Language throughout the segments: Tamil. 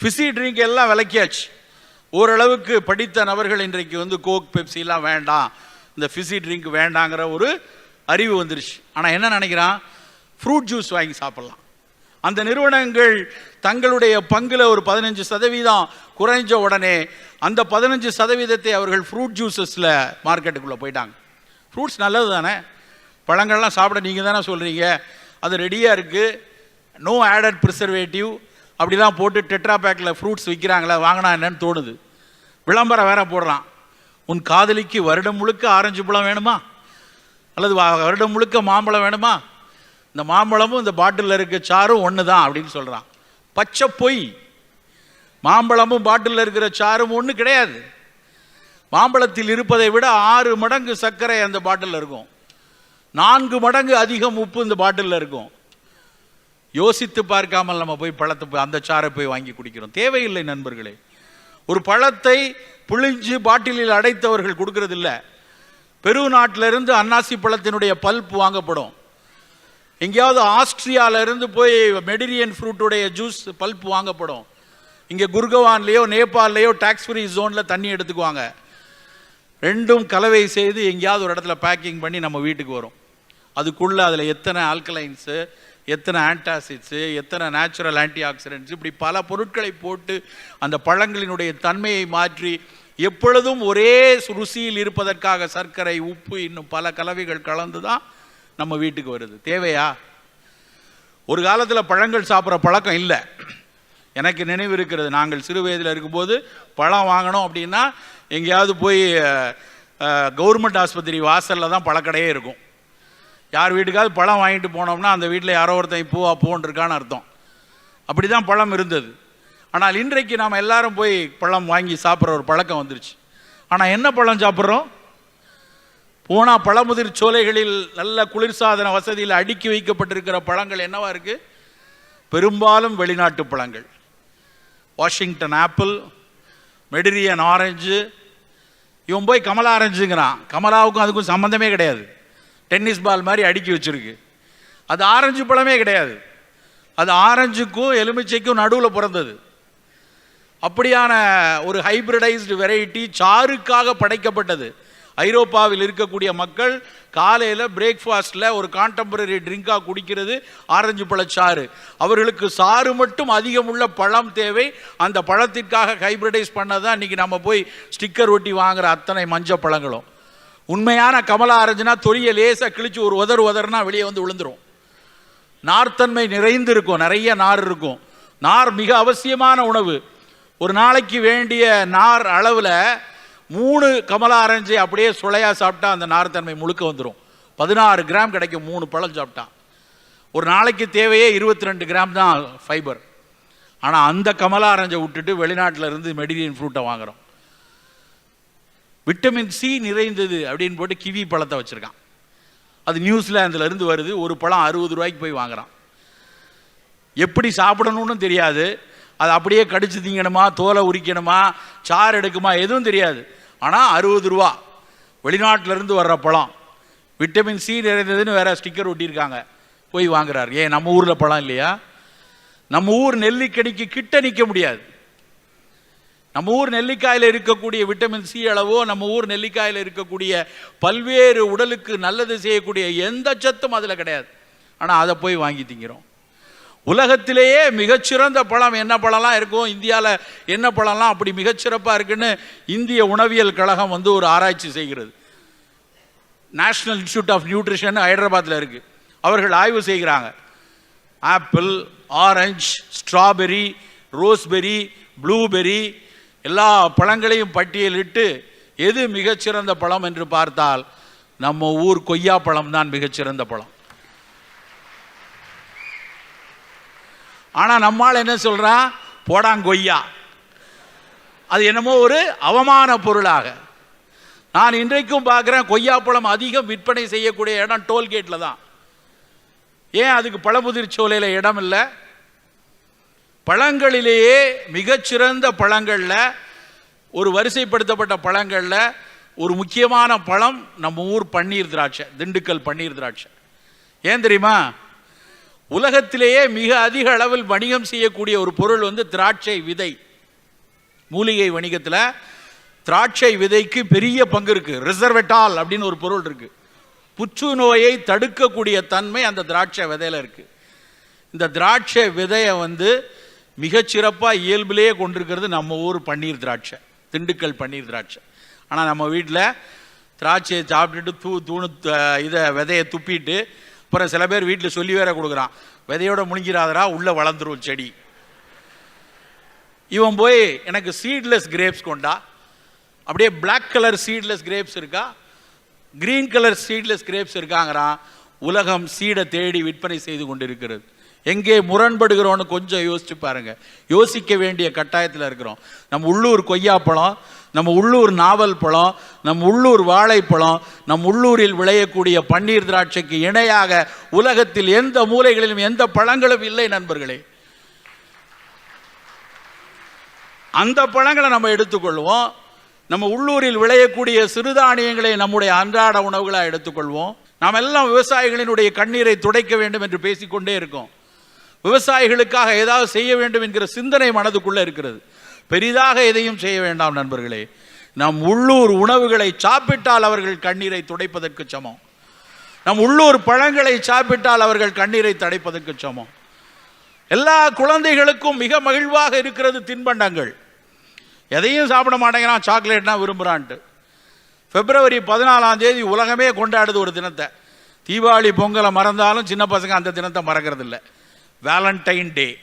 ஃபிசி ட்ரிங்க் எல்லாம் விளக்கியாச்சு. ஓரளவுக்கு படித்த நபர்கள் இன்றைக்கு வந்து கோக் பெப்சிலாம் வேண்டாம். இந்த ஃபிசி ட்ரிங்க் வேண்டாங்கிற ஒரு அறிவு வந்துருச்சு. ஆனால் என்ன நினைக்கிறான்? ஃப்ரூட் ஜூஸ் வாங்கி சாப்பிட்லாம். அந்த நிறுவனங்கள் தங்களுடைய பங்குல ஒரு பதினஞ்சு சதவீதம் குறைஞ்ச உடனே அந்த பதினஞ்சு சதவீதத்தை அவர்கள் ஃப்ரூட் ஜூஸஸில் மார்க்கெட்டுக்குள்ளே போயிட்டாங்க. ஃப்ரூட்ஸ் நல்லது தானே? பழங்கள்லாம் சாப்பிட நீங்கள் தானே சொல்கிறீங்க அது ரெடியாக இருக்குது நோ ஆடட் ப்ரிசர்வேட்டிவ் அப்படிலாம் போட்டு டெட்ரா பேக்கில் ஃப்ரூட்ஸ் விற்கிறாங்களே வாங்கினா என்னன்னு தோணுது. விளம்பரம் வேற போடுறான் உன் காதலிக்கு வருடம் முழுக்க ஆரஞ்சு பழம் வேணுமா? அல்லது வருடம் முழுக்க மாம்பழம் வேணுமா? இந்த மாம்பழமும் இந்த பாட்டிலில் இருக்க சாரும் ஒன்று தான் அப்படின்னு சொல்கிறான் பச்சை பொய். மாம்பழமும் பாட்டிலில் இருக்கிற சாரும் ஒன்று கிடையாது. மாம்பழத்தில் இருப்பதை விட ஆறு மடங்கு சர்க்கரை அந்த பாட்டிலில் இருக்கும். நான்கு மடங்கு அதிகம் உப்பு இந்த பாட்டிலில் இருக்கும். யோசித்து பார்க்காமல் நம்ம போய் பழத்தை போய் அந்த சாரை போய் வாங்கி குடிக்கிறோம். தேவையில்லை நண்பர்களே. ஒரு பழத்தை புழிஞ்சு பாட்டிலில் அடைத்தவர்கள் கொடுக்கறது பெரு நாட்டிலிருந்து அன்னாசி பழத்தினுடைய பல்ப் வாங்கப்படும். எங்கேயாவது ஆஸ்திரியால இருந்து போய் மெடிரியன் ஃப்ரூட்டுடைய ஜூஸ் பல்ப் வாங்கப்படும். இங்கே குர்கவான்லேயோ நேபாள்லேயோ டாக்ஸ் ஃப்ரீ ஜோனில் தண்ணி எடுத்துக்குவாங்க. ரெண்டும் கலவை செய்து எங்கேயாவது ஒரு இடத்துல பேக்கிங் பண்ணி நம்ம வீட்டுக்கு வரும். அதுக்குள்ளே அதில் எத்தனை ஆல்கலைன்ஸு எத்தனை ஆன்டாசிட்ஸு எத்தனை நேச்சுரல் ஆன்டி ஆக்சிடென்ட்ஸ் இப்படி பல பொருட்களை போட்டு அந்த பழங்களினுடைய தன்மையை மாற்றி எப்பொழுதும் ஒரே ருசியில் இருப்பதற்காக சர்க்கரை உப்பு இன்னும் பல கலவைகள் கலந்து தான் நம்ம வீட்டுக்கு வருது. தேவையா? ஒரு காலத்தில் பழங்கள் சாப்பிட்ற பழக்கம் இல்லை. எனக்கு நினைவு இருக்கிறது நாங்கள் சிறு வயதில் இருக்கும்போது பழம் வாங்கணும் அப்படின்னா எங்கேயாவது போய் கவர்மெண்ட் ஆஸ்பத்திரி வாசலில் தான் பழக்கடையே இருக்கும். யார் வீட்டுக்காவது பழம் வாங்கிட்டு போனோம்னா அந்த வீட்டில் யாரோ ஒருத்தன் பூவா பூன்றிருக்கான்னு அர்த்தம். அப்படி தான் பழம் இருந்தது. ஆனால் இன்றைக்கு நாம் எல்லாரும் போய் பழம் வாங்கி சாப்பிட்ற ஒரு பழக்கம் வந்துருச்சு. ஆனால் என்ன பழம் சாப்பிட்றோம்? பூனா பழமுதிர் சோலைகளில் நல்ல குளிர்சாதன வசதியில் அடுக்கி வைக்கப்பட்டிருக்கிற பழங்கள் என்னவா இருக்கு? பெரும்பாலும் வெளிநாட்டு பழங்கள். வாஷிங்டன் ஆப்பிள் மெடிரியன் ஆரஞ்சு இவன் போய் கமலா ஆரஞ்சுங்கிறான். கமலாவுக்கும் அதுக்கும் சம்மந்தமே கிடையாது. டென்னிஸ் பால் மாதிரி அடுக்கி வச்சுருக்கு. அது ஆரஞ்சு பழமே கிடையாது. அது ஆரஞ்சுக்கும் எலுமிச்சைக்கும் நடுவில் பிறந்தது. அப்படியான ஒரு ஹைபிரிடைஸ்டு வெரைட்டி சாருக்காக படைக்கப்பட்டது. ஐரோப்பாவில் இருக்கக்கூடிய மக்கள் காலையில் பிரேக்ஃபாஸ்ட்டில் ஒரு கான்டெம்பரரி ட்ரிங்காக குடிக்கிறது ஆரஞ்சு பழச்சாறு அவர்களுக்கு சாறு மட்டும் அதிகமுள்ள பழம் தேவை. அந்த பழத்திற்காக ஹைபிரிடைஸ் பண்ணதான் இன்றைக்கி நம்ம போய் ஸ்டிக்கர் ஒட்டி வாங்குகிற அத்தனை மஞ்சள் பழங்களும் உண்மையான கமலா ஆரஞ்சுனா தொலியை லேசாக கிழிச்சு ஒரு உதர் உதறுனா வெளியே வந்து விழுந்துடும் நார்த்தன்மை நிறைந்து இருக்கும் நிறைய நார் இருக்கும். நார் மிக அவசியமான உணவு. ஒரு நாளைக்கு வேண்டிய நார் அளவில் மூணு கமலா ஆரஞ்சு அப்படியே சுளையா சாப்பிட்டா அந்த நார்த்தன்மை முழுக்க வந்துடும் பதினாறு கிராம் கிடைக்கும் மூணு பழம் சாப்பிட்டா. ஒரு நாளைக்கு தேவையே இருபத்தி ரெண்டு கிராம் தான் ஃபைபர் ஆனால் அந்த கமலா ஆரஞ்சை விட்டுட்டு வெளிநாட்டில் இருந்து மெடிரியன் ஃப்ரூட்டை வாங்குறோம். விட்டமின் சி நிறைந்தது அப்படின்னு போட்டு கிவி பழத்தை வச்சுருக்கான். அது நியூசிலாந்துல இருந்து வருது. ஒரு பழம் அறுபது ரூபாய்க்கு போய் வாங்குறான். எப்படி சாப்பிடணும்னு தெரியாது. அது அப்படியே கடிச்சு திங்கணுமா தோலை உரிக்கணுமா சாறு எடுக்குமா எதுவும் தெரியாது. ஆனால் அறுபது ரூபா. வெளிநாட்டிலேருந்து வர்ற பழம். விட்டமின் சி நிறைந்ததுன்னு வேற ஸ்டிக்கர் ஒட்டியிருக்காங்க. போய் வாங்குறாரு. ஏன் நம்ம ஊரில் பழம் இல்லையா? நம்ம ஊர் நெல்லிக்கனிக்கு கிட்ட நிற்க முடியாது. நம்ம ஊர் நெல்லிக்காயில் இருக்கக்கூடிய விட்டமின் சி அளவோ நம்ம ஊர் நெல்லிக்காயில் இருக்கக்கூடிய பல்வேறு உடலுக்கு நல்லது செய்யக்கூடிய எந்த சத்தும் அதில் கிடையாது. ஆனால் அதை போய் வாங்கி திங்கிறோம். உலகத்திலேயே மிகச்சிறந்த பழம் என்ன பழம்லாம் இருக்கும்? இந்தியாவில் என்ன பழம்லாம் அப்படி மிகச்சிறப்பாக இருக்குன்னு இந்திய உணவியல் கழகம் வந்து ஒரு ஆராய்ச்சி செய்கிறது. நேஷ்னல் இன்ஸ்டியூட் ஆஃப் நியூட்ரிஷன் ஹைதராபாத்தில் இருக்குது அவர்கள் ஆய்வு செய்கிறாங்க. Apple orange strawberry raspberry blueberry எல்லா பழங்களையும் பட்டியலிட்டு எது மிகச்சிறந்த பழம் என்று பார்த்தால் நம்ம ஊர் கொய்யா பழம் தான் மிகச்சிறந்த பழம். ஆனால் நம்மால் என்ன சொல்றான் போடாங்கொய்யா அது என்னமோ ஒரு அவமான பொருளாக. நான் இன்றைக்கும் பார்க்குறேன் கொய்யாப்பழம் அதிகம் விற்பனை செய்யக்கூடிய இடம் டோல்கேட்டில் தான். ஏன் அதுக்கு பழமுதிர் சோலையில் இடம் இல்லை? பழங்களிலேயே மிகச்சிறந்த பழங்களில் ஒரு வரிசைப்படுத்தப்பட்ட பழங்களில் ஒரு முக்கியமான பழம் நம்ம ஊர் பன்னீர் திராட்சை திண்டுக்கல் பன்னீர் திராட்சை. ஏன் தெரியுமா? உலகத்திலேயே மிக அதிக அளவில் வணிகம் செய்யக்கூடிய ஒரு பொருள் வந்து திராட்சை விதை. மூலிகை வணிகத்தில் திராட்சை விதைக்கு பெரிய பங்கு இருக்குது ரிசர்வெட்டால் அப்படின்னு ஒரு பொருள் இருக்குது புற்று நோயை தடுக்கக்கூடிய தன்மை அந்த திராட்சை விதையில் இருக்குது இந்த திராட்சை விதையை வந்து மிகச்சிறப்பாக இயல்பிலேயே கொண்டிருக்கிறது நம்ம ஊர் பன்னீர் திராட்சை திண்டுக்கல் பன்னீர் திராட்சை. ஆனால் நம்ம வீட்டில் திராட்சையை சாப்பிட்டுட்டு தூ தூணு இதை விதையை துப்பிட்டு அப்புறம் சில பேர் வீட்டில் சொல்லி வேற கொடுக்குறான் விதையோட முழுங்கிறாதரா உள்ளே வளர்ந்துரும் செடி. இவன் போய் எனக்கு சீட்லெஸ் கிரேப்ஸ் கொண்டா. அப்படியே பிளாக் கலர் சீட்லெஸ் கிரேப்ஸ் இருக்கா? க்ரீன் கலர் சீட்லெஸ் கிரேப்ஸ் இருக்காங்கிறான். உலகம் சீடை தேடி விற்பனை செய்து கொண்டிருக்கிறது. எங்கே முரண்படுகிறோன்னு கொஞ்சம் யோசிச்சு பாருங்க. யோசிக்க வேண்டிய கட்டாயத்தில் இருக்கிறோம். நம்ம உள்ளூர் கொய்யாப்பழம் நம்ம உள்ளூர் நாவல் பழம் நம் உள்ளூர் வாழைப்பழம் நம் உள்ளூரில் விளையக்கூடிய பன்னீர் திராட்சைக்கு இணையாக உலகத்தில் எந்த மூலைகளிலும் எந்த பழங்களும் இல்லை நண்பர்களே. அந்த பழங்களை நம்ம எடுத்துக்கொள்வோம். நம்ம உள்ளூரில் விளையக்கூடிய சிறுதானியங்களை நம்முடைய அன்றாட உணவுகளாக எடுத்துக்கொள்வோம். நாம் எல்லாம் விவசாயிகளினுடைய கண்ணீரை துடைக்க வேண்டும் என்று பேசிக்கொண்டே இருக்கோம். விவசாயிகளுக்காக ஏதாவது செய்ய வேண்டும் என்கிற சிந்தனை மனதுக்குள்ளே இருக்கிறது. பெரிதாக எதையும் செய்ய வேண்டாம் நண்பர்களே. நம் உள்ளூர் உணவுகளை சாப்பிட்டால் அவர்கள் கண்ணீரை துடைப்பதற்கு சமம். நம் உள்ளூர் பழங்களை சாப்பிட்டால் அவர்கள் கண்ணீரை தடைப்பதற்கு சமம். எல்லா குழந்தைகளுக்கும் மிக மகிழ்வாக இருக்கிறது தின்பண்டங்கள். எதையும் சாப்பிட மாட்டேங்கிறான் சாக்லேட்னா விரும்புகிறான்ட்டு பிப்ரவரி பதினாலாம் தேதி உலகமே கொண்டாடுது ஒரு தினத்தை. தீபாவளி பொங்கலை மறந்தாலும் சின்ன பசங்க அந்த தினத்தை மறக்கிறதில்லை. வேலண்டைன் டே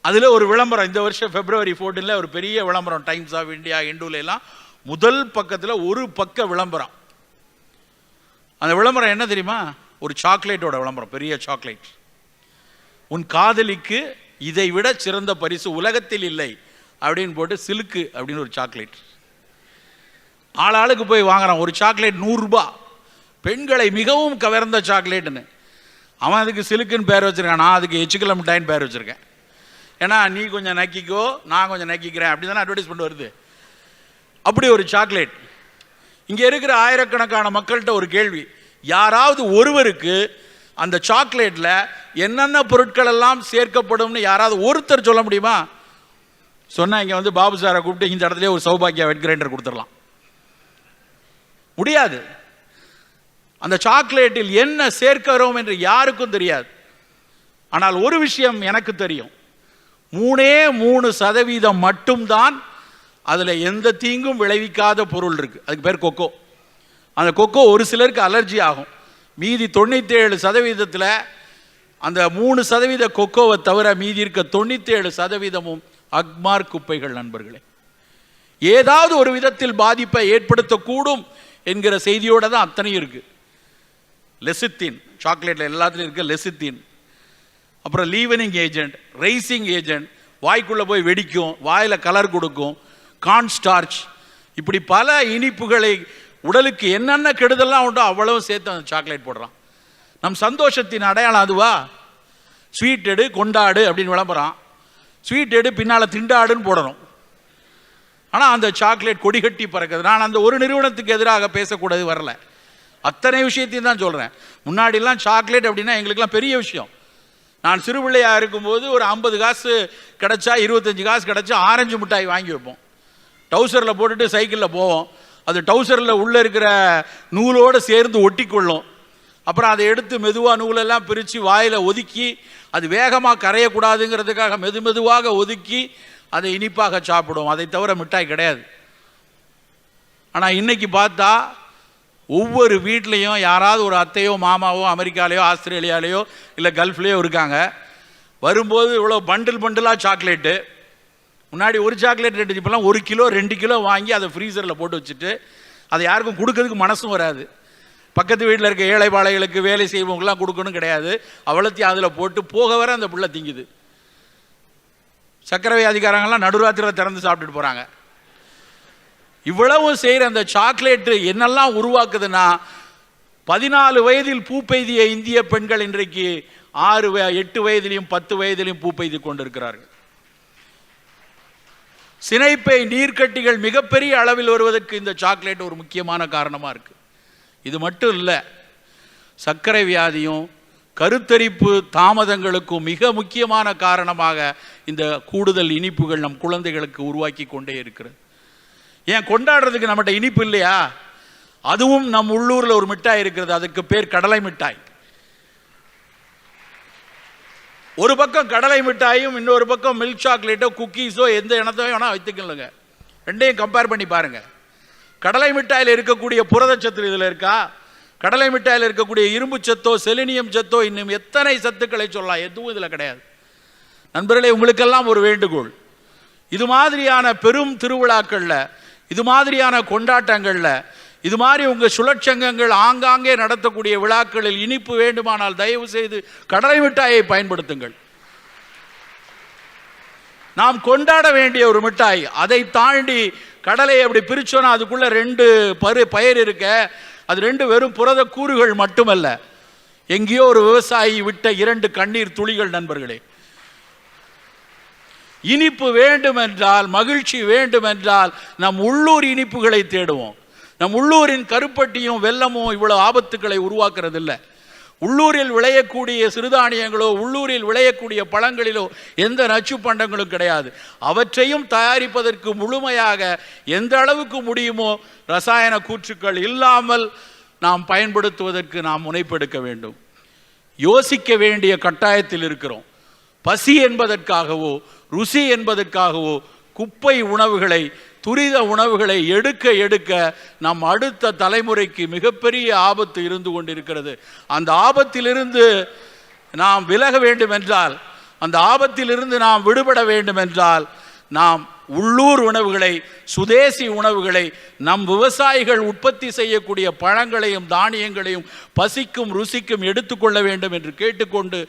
அதில் ஒரு விளம்பரம் இந்த வருஷம் பிப்ரவரி ஃபோர்டீனில் ஒரு பெரிய விளம்பரம் டைம்ஸ் ஆஃப் இந்தியா இண்டூலெல்லாம் முதல் பக்கத்தில் ஒரு பக்க விளம்பரம். அந்த விளம்பரம் என்ன தெரியுமா? ஒரு சாக்லேட்டோட விளம்பரம் பெரிய சாக்லேட் உன் காதலிக்கு இதை விட சிறந்த பரிசு உலகத்தில் இல்லை அப்படின்னு போட்டு சிலுக்கு அப்படின்னு ஒரு சாக்லேட் ஆளாளுக்கு போய் வாங்குறான் ஒரு சாக்லேட் நூறுரூபா பெண்களை மிகவும் கவர்ந்த சாக்லேட்டுன்னு அவன் அதுக்கு சிலுக்குன்னு பேர் வச்சுருக்கான். நான் அதுக்கு எச்சுக்கல மிட்டாயின்னு பேர் வச்சுருக்கேன். ஏன்னா நீ கொஞ்சம் நக்கிக்கோ நான் கொஞ்சம் நக்கிக்கிறேன். அப்படி தானே அட்வர்டைஸ்மெண்ட் வருது. அப்படி ஒரு சாக்லேட் இங்கே இருக்கிற ஆயிரக்கணக்கான மக்கள்கிட்ட ஒரு கேள்வி. யாராவது ஒருவருக்கு அந்த சாக்லேட்டில் என்னென்ன பொருட்கள் எல்லாம் சேர்க்கப்படும்னு யாராவது ஒருத்தர் சொல்ல முடியுமா? சொன்னால் இங்கே வந்து பாபு சாரை கூப்பிட்டு இந்த இடத்துலேயே ஒரு சௌபாக்கியா வெட் கிரைண்டர் கொடுத்துடலாம். முடியாது. அந்த சாக்லேட்டில் என்ன சேர்க்கிறோம் என்று யாருக்கும் தெரியாது. ஆனால் ஒரு விஷயம் எனக்கு தெரியும். மூணே மூணு சதவீதம் மட்டும்தான் அதில் எந்த தீங்கும் விளைவிக்காத பொருள் இருக்குது அதுக்கு பேர் கொக்கோ. அந்த கொக்கோ ஒரு சிலருக்கு அலர்ஜி ஆகும். மீதி தொண்ணூற்றேழு சதவீதத்தில் அந்த மூணு சதவீத கொக்கோவை தவிர மீதி இருக்க தொண்ணூற்றேழு சதவீதமும் அக்மார் குப்பைகள் நண்பர்களே. ஏதாவது ஒரு விதத்தில் பாதிப்பை ஏற்படுத்தக்கூடும் என்கிற செய்தியோட தான் அத்தனையும் இருக்குது லெசித்தின் சாக்லேட்டில் எல்லாத்துலேயும் இருக்க லெசித்தின் அப்புறம் லீவனிங் ஏஜென்ட் ரைசிங் ஏஜென்ட் வாய்க்குள்ளே போய் வெடிக்கும் வாயில் கலர் கொடுக்கும் கான்ஸ்டார்ச் இப்படி பல இனிப்புகளை உடலுக்கு என்னென்ன கெடுதல்லாம் உண்டோ அவ்வளவு சேர்த்து அந்த சாக்லேட் போடுறான். நம் சந்தோஷத்தின் அடையாளம் அதுவா? ஸ்வீட் எடு கொண்டாடு அப்படின்னு விளம்பரம் ஸ்வீட் எடு பின்னால் திண்டாடுன்னு போடணும். ஆனால் அந்த சாக்லேட் கொடி கட்டி பறக்குது. நான் அந்த ஒரு நிறுவனத்துக்கு எதிராக பேசக்கூடாது வரல. அத்தனை விஷயத்தையும் தான் சொல்கிறேன் முன்னாடிலாம் சாக்லேட் அப்படின்னா எங்களுக்கெல்லாம் பெரிய விஷயம். நான் சிறுபிள்ளையாக இருக்கும்போது ஒரு ஐம்பது காசு கிடச்சா இருபத்தஞ்சி காசு கிடச்சா ஆரஞ்சு மிட்டாய் வாங்கி வைப்போம். டவுசரில் போட்டுட்டு சைக்கிளில் போவோம். அது டவுசரில் உள்ளே இருக்கிற நூலோடு சேர்ந்து ஒட்டிக்கொள்ளும். அப்புறம் அதை எடுத்து மெதுவாக நூலெல்லாம் பிரித்து வாயில் ஒதுக்கி அது வேகமாக கரையக்கூடாதுங்கிறதுக்காக மெது மெதுவாக ஒதுக்கி அதை இனிப்பாக சாப்பிடுவோம். அதை தவிர மிட்டாய் கிடையாது. ஆனால் இன்னைக்கு பார்த்தா ஒவ்வொரு வீட்லேயும் யாராவது ஒரு அத்தையோ மாமாவோ அமெரிக்காலேயோ ஆஸ்திரேலியாலேயோ இல்லை கல்ஃப்லேயோ இருக்காங்க. வரும்போது இவ்வளோ பண்டில் பண்டிலாக சாக்லேட்டு முன்னாடி ஒரு சாக்லேட் ரெண்டு இப்போலாம் ஒரு கிலோ ரெண்டு கிலோ வாங்கி அதை ஃப்ரீசரில் போட்டு வச்சுட்டு அதை யாருக்கும் கொடுக்கறதுக்கு மனசும் வராது. பக்கத்து வீட்டில் இருக்க ஏழை பாளைகளுக்கு வேலை செய்வவங்களாம் கொடுக்கணும் கிடையாது. அவ்வளோத்தையும் அதில் போட்டு போக வர அந்த பிள்ளை திங்குது. சக்கரவை அதிகாரங்கள்லாம் நடுராத்திரியில் திறந்து சாப்பிட்டுட்டு போகிறாங்க இவ்வளவும் செய்கிற அந்த சாக்லேட்டு என்னெல்லாம் உருவாக்குதுன்னா பதினாலு வயதில் பூ பெய்திய இந்திய பெண்கள் இன்றைக்கு ஆறு வய- எட்டு வயதிலையும் பத்து வயதிலையும் பூ பெய்து கொண்டிருக்கிறார்கள். சினைப்பை நீர்க்கட்டிகள் மிகப்பெரிய அளவில் வருவதற்கு இந்த சாக்லேட் ஒரு முக்கியமான காரணமாக இருக்கு. இது மட்டும் இல்லை சர்க்கரை வியாதியும் கருத்தரிப்பு தாமதங்களுக்கும் மிக முக்கியமான காரணமாக இந்த கூடுதல் இனிப்புகள் நம் குழந்தைகளுக்கு உருவாக்கி கொண்டே இருக்கிறது. ஏன் கொண்டாடுறதுக்கு நம்மகிட்ட இனிப்பு இல்லையா? அதுவும் நம் உள்ளூரில் ஒரு மிட்டாய் இருக்கிறது. அதுக்கு பேர் கடலை மிட்டாய். ஒரு பக்கம் கடலை மிட்டாயும் இன்னொரு பக்கம் மில்க் சாக்லேட்டோ குக்கீஸோ எந்த இனத்தையும் வேணால் வைத்துக்கலங்க ரெண்டையும் கம்பேர் பண்ணி பாருங்கள் கடலை மிட்டாயில் இருக்கக்கூடிய புரதச்சத்து இதில் இருக்கா? கடலை மிட்டாயில் இருக்கக்கூடிய இரும்பு சத்தோ செலினியம் சத்தோ இன்னும் எத்தனை சத்துக்களை சொல்லலாம்? எதுவும் இதில் கிடையாது. நண்பர்களே உங்களுக்கெல்லாம் ஒரு வேண்டுகோள். இது மாதிரியான பெரும் திருவிழாக்களில் இது மாதிரியான கொண்டாட்டங்களில் இது மாதிரி உங்கள் சுழற்சங்கங்கள் ஆங்காங்கே நடத்தக்கூடிய விழாக்களில் இனிப்பு வேண்டுமானால் தயவு செய்து கடலை மிட்டாயை பயன்படுத்துங்கள். நாம் கொண்டாட வேண்டிய ஒரு மிட்டாய் அதை தாண்டி கடலை அப்படி பிரிச்சோன்னா அதுக்குள்ள ரெண்டு பரு பயிர் இருக்க அது ரெண்டு வெறும் புரத கூறுகள் மட்டுமல்ல. எங்கேயோ ஒரு விவசாயி விட்ட இரண்டு கண்ணீர் துளிகள் நண்பர்களே இனிப்பு வேண்டுமென்றால் மகிழ்ச்சி வேண்டுமென்றால் நம் உள்ளூர் இனிப்புகளை தேடுவோம். நம் உள்ளூரின் கருப்பட்டியும் வெல்லமும் இவ்வளோ ஆபத்துக்களை உருவாக்குறதில்லை. உள்ளூரில் விளையக்கூடிய சிறுதானியங்களோ உள்ளூரில் விளையக்கூடிய பழங்களிலோ எந்த நச்சு பண்டங்களும் கிடையாது. அவற்றையும் தயாரிப்பதற்கு முழுமையாக எந்த அளவுக்கு முடியுமோ ரசாயன கூற்றுக்கள் இல்லாமல் நாம் பயன்படுத்துவதற்கு நாம் முனைப்பெடுக்க வேண்டும். யோசிக்க வேண்டிய கட்டாயத்தில் இருக்கிறோம். பசி என்பதற்காகவோ ருசி என்பதற்காகவோ குப்பை உணவுகளை துரித உணவுகளை எடுக்க எடுக்க நம் அடுத்த தலைமுறைக்கு மிகப்பெரிய ஆபத்து இருந்து கொண்டிருக்கிறது. அந்த ஆபத்திலிருந்து நாம் விலக வேண்டும் என்றால் அந்த ஆபத்திலிருந்து நாம் விடுபட வேண்டும் என்றால் நாம் உள்ளூர் உணவுகளை சுதேசி உணவுகளை நம் விவசாயிகள் உற்பத்தி செய்யக்கூடிய பழங்களையும் தானியங்களையும் பசிக்கும் ருசிக்கும் எடுத்துக்கொள்ள வேண்டும் என்று கேட்டுக்கொண்டு